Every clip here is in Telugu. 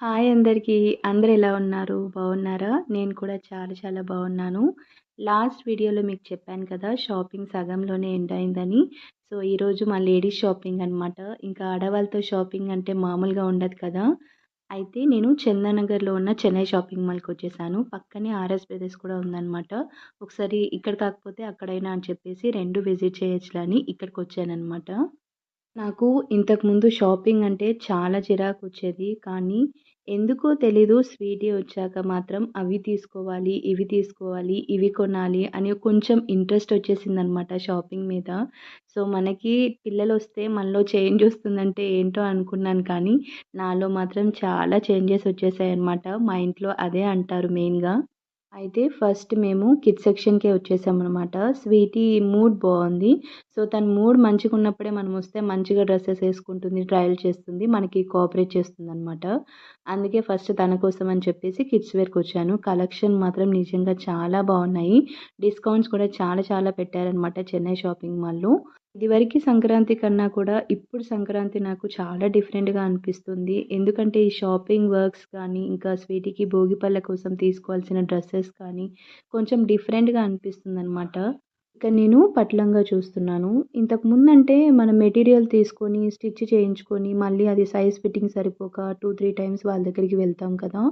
హాయ్ అందరికీ. అందరు ఎలా ఉన్నారు? బాగున్నారా? నేను కూడా చాలా చాలా బాగున్నాను. లాస్ట్ వీడియోలో మీకు చెప్పాను కదా షాపింగ్ సగంలోనే ఎండ్ అయిందని. సో ఈరోజు మా లేడీస్ షాపింగ్ అనమాట ఇంకా ఆడవాళ్ళతో షాపింగ్ అంటే మామూలుగా ఉండదు కదా. అయితే నేను చందానగర్లో ఉన్న చెన్నై షాపింగ్ మాల్కి వచ్చేసాను. పక్కనే ఆర్ఎస్ బ్రదర్స్ కూడా ఉందన్నమాట. ఒకసారి ఇక్కడ కాకపోతే అక్కడైనా అని చెప్పేసి రెండు విజిట్ చేయొచ్చులని ఇక్కడికి వచ్చానమాట నాకు ఇంతకుముందు షాపింగ్ అంటే చాలా చిరాకు వచ్చేది. కానీ ఎందుకో తెలీదు స్వీటీ వచ్చాక మాత్రం అవి తీసుకోవాలి ఇవి తీసుకోవాలి ఇవి కొనాలి అని కొంచెం ఇంట్రెస్ట్ వచ్చేసిందనమాట షాపింగ్ మీద. సో మనకి పిల్లలు వస్తే మనలో చేంజ్ వస్తుందంటే ఏంటో అనుకున్నాను కానీ నాలో మాత్రం చాలా చేంజెస్ వచ్చేసాయి అనమాట మా ఇంట్లో అదే అంటారు మెయిన్గా. అయితే ఫస్ట్ మేము కిడ్స్ సెక్షన్కే వచ్చేసామన్నమాట. స్వీటీ మూడ్ బాగుంది. సో తన మూడ్ మంచిగా ఉన్నప్పుడే మనం వస్తే మంచిగా డ్రెస్సెస్ వేసుకుంటుంది ట్రయల్ చేస్తుంది మనకి కోఆపరేట్ చేస్తుంది అనమాట అందుకే ఫస్ట్ తన కోసం అని చెప్పేసి కిడ్స్ వేర్కి వచ్చాను. కలెక్షన్ మాత్రం నిజంగా చాలా బాగున్నాయి. డిస్కౌంట్స్ కూడా చాలా చాలా పెట్టారనమాట చెన్నై షాపింగ్ మాల్లో. ఇదివరకు సంక్రాంతి కన్నా కూడా ఇప్పుడు సంక్రాంతి నాకు చాలా డిఫరెంట్గా అనిపిస్తుంది. ఎందుకంటే ఈ షాపింగ్ వర్క్స్ కానీ ఇంకా స్వీటీకి భోగిపళ్ళ కోసం తీసుకోవాల్సిన డ్రెస్సెస్ కానీ కొంచెం డిఫరెంట్గా అనిపిస్తుంది అనమాట ఇక నేను పట్లంగా చూస్తున్నాను. ఇంతకుముందంటే మన మనం మెటీరియల్ తీసుకొని స్టిచ్ చేయించుకొని మళ్ళీ అది సైజ్ ఫిట్టింగ్ సరిపోక టూ త్రీ టైమ్స్ వాళ్ళ దగ్గరికి వెళ్తాం కదా.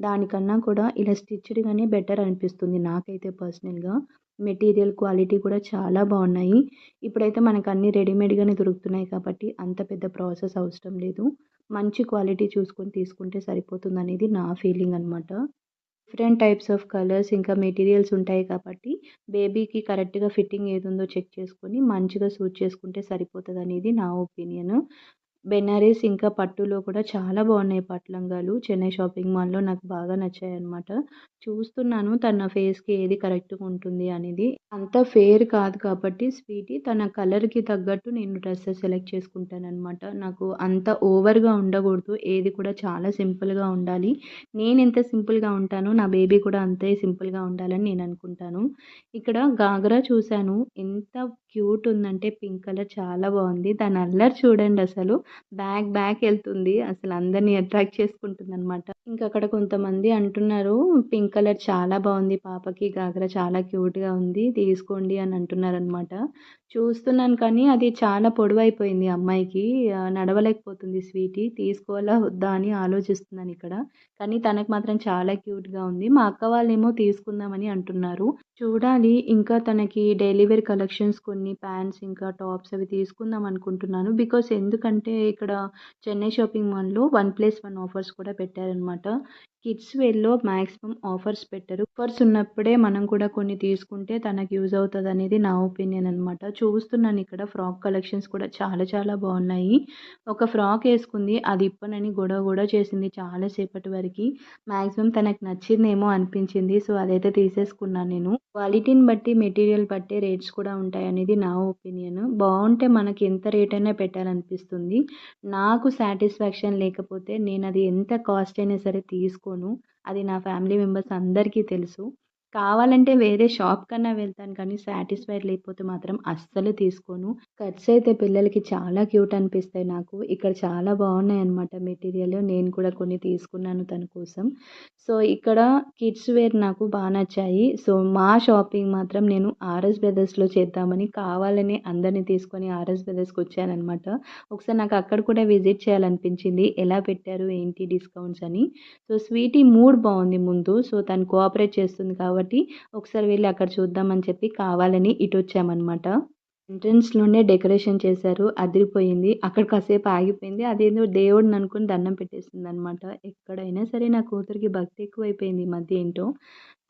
దానికన్నా కూడా ఇలా స్టిచ్డ్గానే బెటర్ అనిపిస్తుంది నాకైతే పర్సనల్గా మెటీరియల్ క్వాలిటీ కూడా చాలా బాగున్నాయి. ఇప్పుడైతే మనకు అన్నీ రెడీమేడ్గానే దొరుకుతున్నాయి కాబట్టి అంత పెద్ద ప్రాసెస్ అవసరం లేదు. మంచి క్వాలిటీ చూసుకొని తీసుకుంటే సరిపోతుంది అనేది నా ఫీలింగ్ అనమాట డిఫరెంట్ టైప్స్ ఆఫ్ కలర్స్ ఇంకా మెటీరియల్స్ ఉంటాయి కాబట్టి బేబీకి కరెక్ట్గా ఫిట్టింగ్ ఏది ఉందో చెక్ చేసుకొని మంచిగా సూట్ చేసుకుంటే సరిపోతుంది అనేది నా ఒపీనియన్. బెనారస్ ఇంకా పట్టులో కూడా చాలా బాగున్నాయి పట్టు లంగాలు చెన్నై షాపింగ్ మాల్లో నాకు బాగా నచ్చాయి అనమాట చూస్తున్నాను తన ఫేస్కి ఏది కరెక్ట్గా ఉంటుంది అనేది. అంత ఫేర్ కాదు కాబట్టి స్వీటీ తన కలర్కి తగ్గట్టు నేను డ్రెస్సెస్ సెలెక్ట్ చేసుకుంటాను అనమాట నాకు అంత ఓవర్గా ఉండకూడదు. ఏది కూడా చాలా సింపుల్గా ఉండాలి. నేను ఎంత సింపుల్గా ఉంటానో నా బేబీ కూడా అంతే సింపుల్గా ఉండాలని నేను అనుకుంటాను. ఇక్కడ గాగ్రా చూశాను. ఎంత క్యూట్ ఉందంటే పింక్ కలర్ చాలా బాగుంది. దాని అల్లరి చూడండి అసలు. బ్యాక్ బ్యాక్ వెళ్తుంది. అసలు అందరినీ అట్రాక్ట్ చేసుకుంటుంది అనమాట ఇంకా అక్కడ కొంతమంది అంటున్నారు పింక్ కలర్ చాలా బాగుంది పాపకి గాగ్రా చాలా క్యూట్గా ఉంది తీసుకోండి అని అంటున్నారు అనమాట చూస్తున్నాను కానీ అది చాలా పొడవైపోయింది అమ్మాయికి. నడవలేకపోతుంది స్వీటీ తీసుకోవాలా వద్దా అని ఆలోచిస్తున్నాను ఇక్కడ. కానీ తనకు మాత్రం చాలా క్యూట్గా ఉంది. మా అక్క వాళ్ళేమో తీసుకుందామని అంటున్నారు. చూడాలి ఇంకా తనకి డైలీ వేర్ కలెక్షన్స్ కొన్ని ప్యాంట్స్ ఇంకా టాప్స్ అవి తీసుకుందాం అనుకుంటున్నాను. బికాస్ ఎందుకంటే ఇక్కడ చెన్నై షాపింగ్ మాల్లో వన్ ప్లస్ వన్ ఆఫర్స్ కూడా పెట్టారనమాట కిడ్స్ వేర్లో మ్యాక్సిమం ఆఫర్స్ పెట్టరు. ఆఫర్స్ ఉన్నప్పుడే మనం కూడా కొన్ని తీసుకుంటే తనకు యూజ్ అవుతుంది అనేది నా ఒపీనియన్ అనమాట చూస్తున్నాను ఇక్కడ ఫ్రాక్ కలెక్షన్స్ కూడా చాలా చాలా బాగున్నాయి. ఒక ఫ్రాక్ వేసుకుంది అది ఇప్పనని గొడవ కూడా చేసింది చాలాసేపటి వరకు. మ్యాక్సిమం తనకు నచ్చిందేమో అనిపించింది సో అదైతే తీసేసుకున్నాను నేను. క్వాలిటీని బట్టి మెటీరియల్ బట్టి రేట్స్ కూడా ఉంటాయి అనేది నా ఒపీనియన్. బాగుంటే మనకి ఎంత రేట్ అయినా పెట్టాలనిపిస్తుంది. నాకు సాటిస్ఫాక్షన్ లేకపోతే నేను అది ఎంత కాస్ట్ అయినా సరే తీసుకోను అది నా ఫ్యామిలీ మెంబర్స్ అందరికీ తెలుసు. కావాలంటే వేరే షాప్ కన్నా వెళ్తాను కానీ సాటిస్ఫైడ్ లేకపోతే మాత్రం అస్సలు తీసుకోను. కట్స్ అయితే పిల్లలకి చాలా క్యూట్ అనిపిస్తాయి నాకు. ఇక్కడ చాలా బాగున్నాయి అనమాట మెటీరియల్. నేను కూడా కొన్ని తీసుకున్నాను తన కోసం. సో ఇక్కడ కిడ్స్ వేర్ నాకు బాగా నచ్చాయి. సో మా షాపింగ్ మాత్రం నేను ఆర్ఎస్ బ్రదర్స్లో చేద్దామని కావాలని అందరినీ తీసుకొని ఆర్ఎస్ బ్రదర్స్కి వచ్చానమాట ఒకసారి నాకు అక్కడ కూడా విజిట్ చేయాలనిపించింది. ఎలా పెట్టారు ఏంటి డిస్కౌంట్స్ అని. సో స్వీటీ మూడ్ బాగుంది ముందు. సో తను కోఆపరేట్ చేస్తుంది కాబట్టి కాబట్టి ఒకసారి వెళ్ళి అక్కడ చూద్దామని చెప్పి కావాలని ఇటు వచ్చామన్నమాట. ఎంట్రన్స్లోనే డెకరేషన్ చేశారు అదిరిపోయింది. అక్కడ కాసేపు ఆగిపోయింది. అదేదో దేవుడిని అనుకుని దండం పెట్టేసింది అనమాట ఎక్కడైనా సరే నా కూతురికి భక్తి ఎక్కువైపోయింది ఈ మధ్య ఏంటో.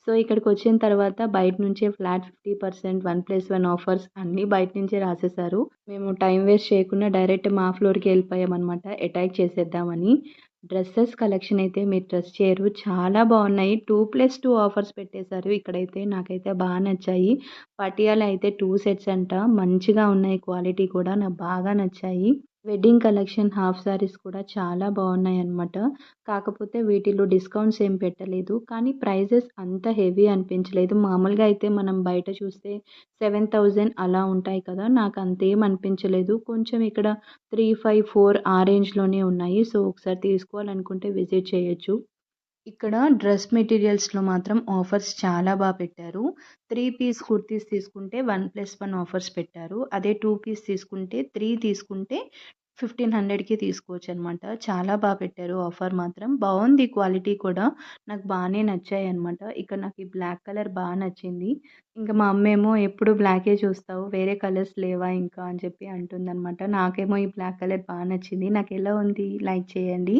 సో ఇక్కడికి వచ్చిన తర్వాత బయట నుంచే flat fifty percent one plus one offers అన్నీ బయట నుంచే రాసేసారు మేము టైం వేస్ట్ చేయకుండా డైరెక్ట్ మా ఫ్లోర్కి వెళ్ళిపోయామన్నమాట అటాక్ చేసేద్దామని. డ్రెస్సెస్ కలెక్షన్ అయితే మీరు డ్రెస్ చేయరు. చాలా బాగున్నాయి. టూ ప్లస్ టూ ఆఫర్స్ పెట్టేశారు. ఇక్కడైతే నాకైతే బాగా నచ్చాయి. పటియాల అయితే టూ సెట్స్ అంట. మంచిగా ఉన్నాయి. క్వాలిటీ కూడా నాకు బాగా నచ్చాయి. వెడ్డింగ్ కలెక్షన్ హాఫ్ శారీస్ కూడా చాలా బాగున్నాయి అనమాట కాకపోతే వీటిలో డిస్కౌంట్స్ ఏం పెట్టలేదు. కానీ ప్రైజెస్ అంత హెవీ అనిపించలేదు. మామూలుగా అయితే మనం బయట చూస్తే సెవెన్ థౌజండ్ అలా ఉంటాయి కదా. నాకు అంతేం అనిపించలేదు. కొంచెం ఇక్కడ త్రీ ఫైవ్ ఫోర్ ఆ రేంజ్లోనే ఉన్నాయి. సో ఒకసారి తీసుకోవాలనుకుంటే విజిట్ చేయొచ్చు. ఇక్కడ డ్రెస్ మెటీరియల్స్లో మాత్రం ఆఫర్స్ చాలా బాగా పెట్టారు. త్రీ పీస్ కుర్తీస్ తీసుకుంటే వన్ ప్లస్ వన్ ఆఫర్స్ పెట్టారు. అదే టూ పీస్ తీసుకుంటే త్రీ తీసుకుంటే ఫిఫ్టీన్ హండ్రెడ్కి తీసుకోవచ్చు అనమాట చాలా బాగా పెట్టారు ఆఫర్ మాత్రం. బాగుంది క్వాలిటీ కూడా. నాకు బాగానే నచ్చాయి అనమాట ఇక్కడ నాకు ఈ బ్లాక్ కలర్ బాగా నచ్చింది. ఇంకా మా అమ్మ ఏమో ఎప్పుడు బ్లాకే చూస్తావు వేరే కలర్స్ లేవా ఇంకా అని చెప్పి అంటుందన్నమాట. నాకేమో ఈ బ్లాక్ కలర్ బాగా నచ్చింది. నాకు ఎలా ఉంది? లైక్ చేయండి.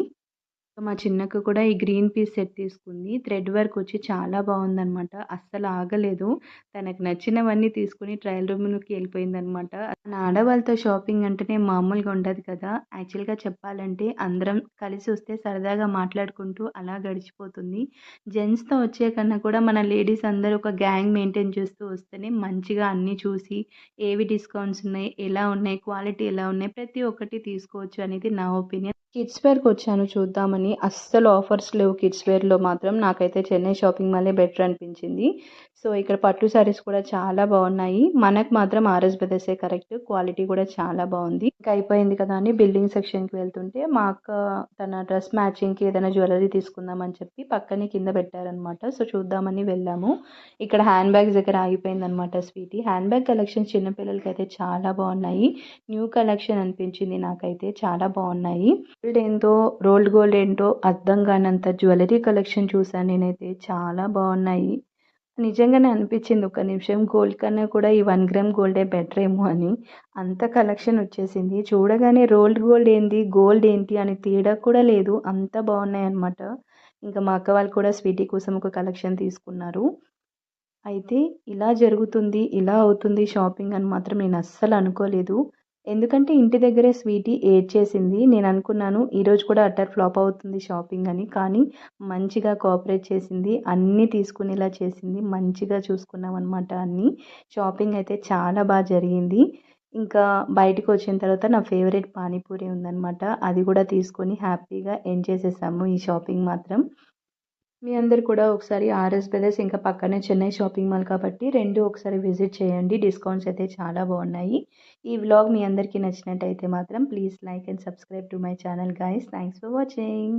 మా చిన్నక్క కూడా ఈ గ్రీన్ పీస్ సెట్ తీసుకుంది. థ్రెడ్ వర్క్ వచ్చి చాలా బాగుందనమాట అస్సలు ఆగలేదు. తనకు నచ్చినవన్నీ తీసుకుని ట్రయల్ రూమ్లోకి వెళ్ళిపోయిందనమాట నా ఆడవాళ్ళతో షాపింగ్ అంటేనే మామూలుగా ఉండదు కదా. యాక్చువల్గా చెప్పాలంటే అందరం కలిసి వస్తే సరదాగా మాట్లాడుకుంటూ అలా గడిచిపోతుంది. జెంట్స్తో వచ్చే కన్నా కూడా మన లేడీస్ అందరూ ఒక గ్యాంగ్ మెయింటైన్ చేస్తూ వస్తేనే మంచిగా అన్నీ చూసి ఏవి డిస్కౌంట్స్ ఉన్నాయి ఎలా ఉన్నాయి క్వాలిటీ ఎలా ఉన్నాయి ప్రతి ఒక్కటి తీసుకోవచ్చు అనేది నా ఒపీనియన్. కిడ్స్ వేర్కి వచ్చాను చూద్దామని. అస్సలు ఆఫర్స్ లేవు కిడ్స్ వేర్లో మాత్రం. నాకైతే చెన్నై షాపింగ్ మాలే బెటర్ అనిపించింది. సో ఇక్కడ పట్టు శారీస్ కూడా చాలా బాగున్నాయి. మనకు మాత్రం ఆర్ఎస్ బ్రదర్సే కరెక్ట్. క్వాలిటీ కూడా చాలా బాగుంది. ఇంకా అయిపోయింది కదా అని బిల్డింగ్ సెక్షన్కి వెళ్తుంటే మా అక్క తన డ్రెస్ మ్యాచింగ్కి ఏదైనా జ్యువెలరీ తీసుకుందామని చెప్పి పక్కనే కింద పెట్టారనమాట సో చూద్దామని వెళ్ళాము. ఇక్కడ హ్యాండ్ బ్యాగ్స్ దగ్గర ఆగిపోయింది అనమాట స్వీటీ. హ్యాండ్ బ్యాగ్ కలెక్షన్ చిన్నపిల్లలకి అయితే చాలా బాగున్నాయి. న్యూ కలెక్షన్ అనిపించింది నాకైతే. చాలా బాగున్నాయి. గోల్డ్ ఏంటో రోల్డ్ గోల్డ్ ఏంటో అర్థం కానంత జ్యువెలరీ కలెక్షన్ చూసాను నేనైతే చాలా బాగున్నాయి. నిజంగానే అనిపించింది ఒక నిమిషం. గోల్డ్ కన్నా కూడా ఈ వన్ గ్రామ్ గోల్డే బెటర్ ఏమో అని. అంత కలెక్షన్ వచ్చేసింది. చూడగానే రోల్డ్ గోల్డ్ ఏంటి గోల్డ్ ఏంటి అని తేడా కూడా లేదు. అంత బాగున్నాయి అనమాట ఇంకా మా అక్క వాళ్ళు కూడా స్వీటీ కోసం ఒక కలెక్షన్ తీసుకున్నారు. అయితే ఇలా జరుగుతుంది ఇలా అవుతుంది షాపింగ్ అని మాత్రం నేను అస్సలు అనుకోలేదు. ఎందుకంటే ఇంటి దగ్గరే స్వీటీ ఏడ్చేసింది. నేను అనుకున్నాను ఈరోజు కూడా అట్టర్ ఫ్లాప్ అవుతుంది షాపింగ్ అని. కానీ మంచిగా కోఆపరేట్ చేసింది అన్నీ తీసుకునేలా చేసింది మంచిగా చూసుకున్నాం అనమాట అన్నీ. షాపింగ్ అయితే చాలా బాగా జరిగింది. ఇంకా బయటకు వచ్చిన తర్వాత నా ఫేవరెట్ పానీపూరి ఉందన్నమాట. అది కూడా తీసుకొని హ్యాపీగా ఎండ్ చేసేసాము ఈ షాపింగ్ మాత్రం. మీ అందరు కూడా ఒకసారి ఆర్ఎస్ బ్రదర్స్ ఇంకా పక్కనే చెన్నై షాపింగ్ మాల్ కాబట్టి రెండు ఒకసారి విజిట్ చేయండి. డిస్కౌంట్స్ అయితే చాలా బాగున్నాయి. ఈ వ్లాగ్ మీ అందరికీ నచ్చినట్టయితే మాత్రం please like and subscribe to my channel guys thanks for watching